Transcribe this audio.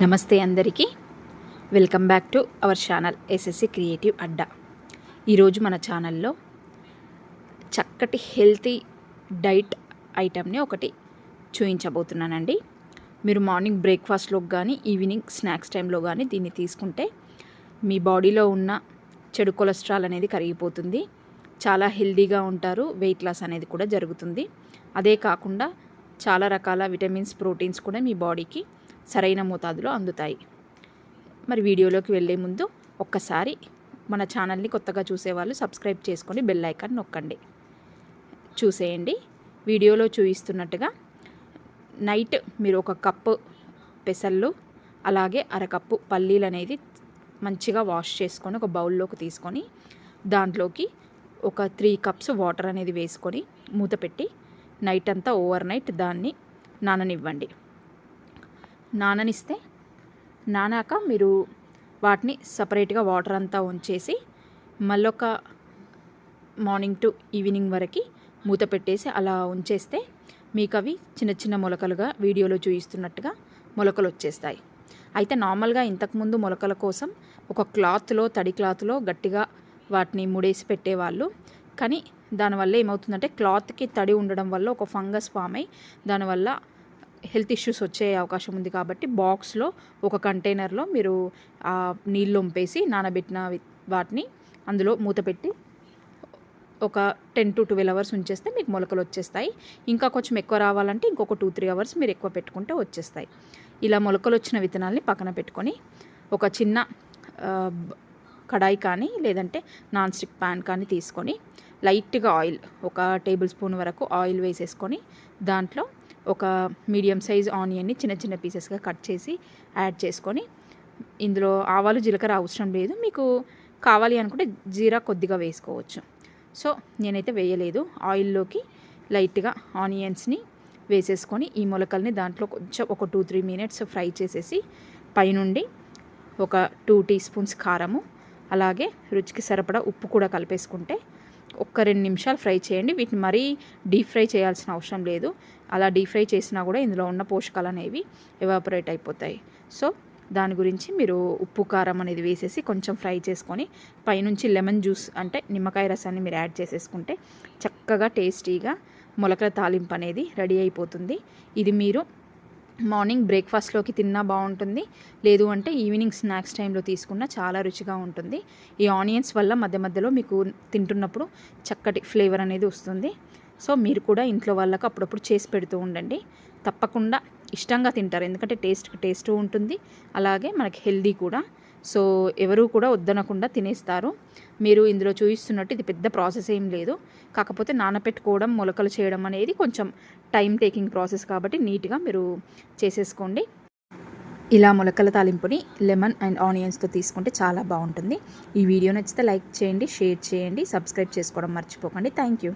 నమస్తే అందరికీ. Welcome back to our channel SSC creative Adda ఈరోజు మన ఛానల్లో చక్కటి హెల్తీ డైట్ ఐటమ్ని ఒకటి చూపించబోతున్నానండి మీరు మార్నింగ్ బ్రేక్ఫాస్ట్లోకి కానీ ఈవినింగ్ స్నాక్స్ టైంలో కానీ దీన్ని తీసుకుంటే మీ బాడీలో ఉన్న చెడు కొలెస్ట్రాల్ అనేది కరిగిపోతుంది. చాలా హెల్దీగా ఉంటారు వెయిట్ లాస్ అనేది కూడా జరుగుతుంది. అదే కాకుండా చాలా రకాల విటమిన్స్ ప్రోటీన్స్ కూడా మీ బాడీకి సరైన మోతాదులో అందుతాయి. మరి వీడియోలోకి వెళ్ళే ముందు ఒక్కసారి మన ఛానల్ని కొత్తగా చూసేవాళ్ళు సబ్స్క్రైబ్ చేసుకొని బెల్ ఐకాన్ నొక్కండి. చూసేయండి. వీడియోలో చూపిస్తున్నట్టుగా నైట్ మీరు ఒక కప్పు పెసళ్ళు అలాగే అరకప్పు పల్లీలు అనేది మంచిగా వాష్ చేసుకొని ఒక బౌల్లోకి తీసుకొని దాంట్లోకి ఒక త్రీ కప్స్ వాటర్ అనేది వేసుకొని మూత పెట్టి నైట్ అంతా ఓవర్ నైట్ దాన్ని నాననివ్వండి. నాననిస్తే నానాక మీరు వాటిని సపరేట్గా వాటర్ అంతా ఉంచేసి మళ్ళొక మార్నింగ్ టు ఈవినింగ్ వరకు మూత పెట్టేసి అలా ఉంచేస్తే మీకు అవి చిన్న చిన్న మొలకలుగా వీడియోలో చూపిస్తున్నట్టుగా మొలకలు వచ్చేస్తాయి అయితే నార్మల్గా ఇంతకుముందు మొలకల కోసం ఒక క్లాత్లో తడి క్లాత్లో గట్టిగా వాటిని ముడేసి పెట్టేవాళ్ళు. కానీ దానివల్ల ఏమవుతుందంటే క్లాత్కి తడి ఉండడం వల్ల ఒక ఫంగస్ ఫామ్ అయ్యి దానివల్ల హెల్త్ ఇష్యూస్ వచ్చే అవకాశం ఉంది కాబట్టి బాక్స్లో ఒక కంటైనర్లో మీరు నీళ్ళు వంపేసి నానబెట్టిన వాటిని అందులో మూత పెట్టి ఒక టెన్ టు ట్వెల్వ్ అవర్స్ ఉంచేస్తే మీకు మొలకలు వచ్చేస్తాయి. ఇంకా కొంచెం ఎక్కువ రావాలంటే ఇంకొక టూ త్రీ అవర్స్ మీరు ఎక్కువ పెట్టుకుంటే వచ్చేస్తాయి. ఇలా మొలకలు వచ్చిన విత్తనాల్ని పక్కన పెట్టుకొని ఒక చిన్న కడాయి కానీ లేదంటే నాన్ స్టిక్ ప్యాన్ కానీ తీసుకొని లైట్గా ఆయిల్ ఒక టేబుల్ స్పూన్ వరకు ఆయిల్ వేసేసుకొని దాంట్లో ఒక మీడియం సైజ్ ఆనియన్ని చిన్న చిన్న పీసెస్గా కట్ చేసి యాడ్ చేసుకొని ఇందులో ఆవాలు జీలకర్ర అవసరం లేదు. మీకు కావాలి అనుకుంటే జీరా కొద్దిగా వేసుకోవచ్చు. సో నేనైతే వేయలేదు. ఆయిల్లోకి లైట్గా ఆనియన్స్ని వేసేసుకొని ఈ మొలకల్ని దాంట్లో కొంచెం ఒక టూ త్రీ మినిట్స్ ఫ్రై చేసేసి పైనుండి ఒక టూ టీ స్పూన్స్ కారము అలాగే రుచికి సరిపడా ఉప్పు కూడా కలిపేసుకుంటే ఒక్క రెండు నిమిషాలు ఫ్రై చేయండి. వీటిని మరీ డీప్ ఫ్రై చేయాల్సిన అవసరం లేదు. అలా డీప్ ఫ్రై చేసినా కూడా ఇందులో ఉన్న పోషకాలు అనేవి ఎవాపరేట్ అయిపోతాయి. సో దాని గురించి మీరు ఉప్పు కారం అనేది వేసేసి కొంచెం ఫ్రై చేసుకొని పైనుంచి లెమన్ జ్యూస్ అంటే నిమ్మకాయ రసాన్ని మీరు యాడ్ చేసేసుకుంటే చక్కగా టేస్టీగా మొలకల తాలింపు అనేది రెడీ అయిపోతుంది. ఇది మీరు మార్నింగ్ బ్రేక్ఫాస్ట్లోకి తిన్నా బాగుంటుంది. లేదు అంటే ఈవినింగ్ స్నాక్స్ టైంలో తీసుకున్నా చాలా రుచిగా ఉంటుంది. ఈ ఆనియన్స్ వల్ల మధ్య మధ్యలో మీకు తింటున్నప్పుడు చక్కటి ఫ్లేవర్ అనేది వస్తుంది. సో మీరు కూడా ఇంట్లో వాళ్ళకు అప్పుడప్పుడు చేసి పెడుతూ ఉండండి. తప్పకుండా ఇష్టంగా తింటారు. ఎందుకంటే టేస్ట్ టేస్ట్ ఉంటుంది. అలాగే మనకి హెల్దీ కూడా. సో ఎవరు కూడా వద్దనకుండా తినేస్తారు. మీరు ఇందులో చూపిస్తున్నట్టు ఇది పెద్ద ప్రాసెస్ ఏం లేదు. కాకపోతే నానపెట్టుకోవడం మొలకలు చేయడం అనేది కొంచెం టైం టేకింగ్ ప్రాసెస్ కాబట్టి నీట్గా మీరు చేసేసుకోండి. ఇలా మొలకల తాలింపుని లెమన్ అండ్ ఆనియన్స్తో తీసుకుంటే చాలా బాగుంటుంది. ఈ వీడియో నచ్చితే లైక్ చేయండి షేర్ చేయండి సబ్స్క్రైబ్ చేసుకోవడం మర్చిపోకండి. Thank you.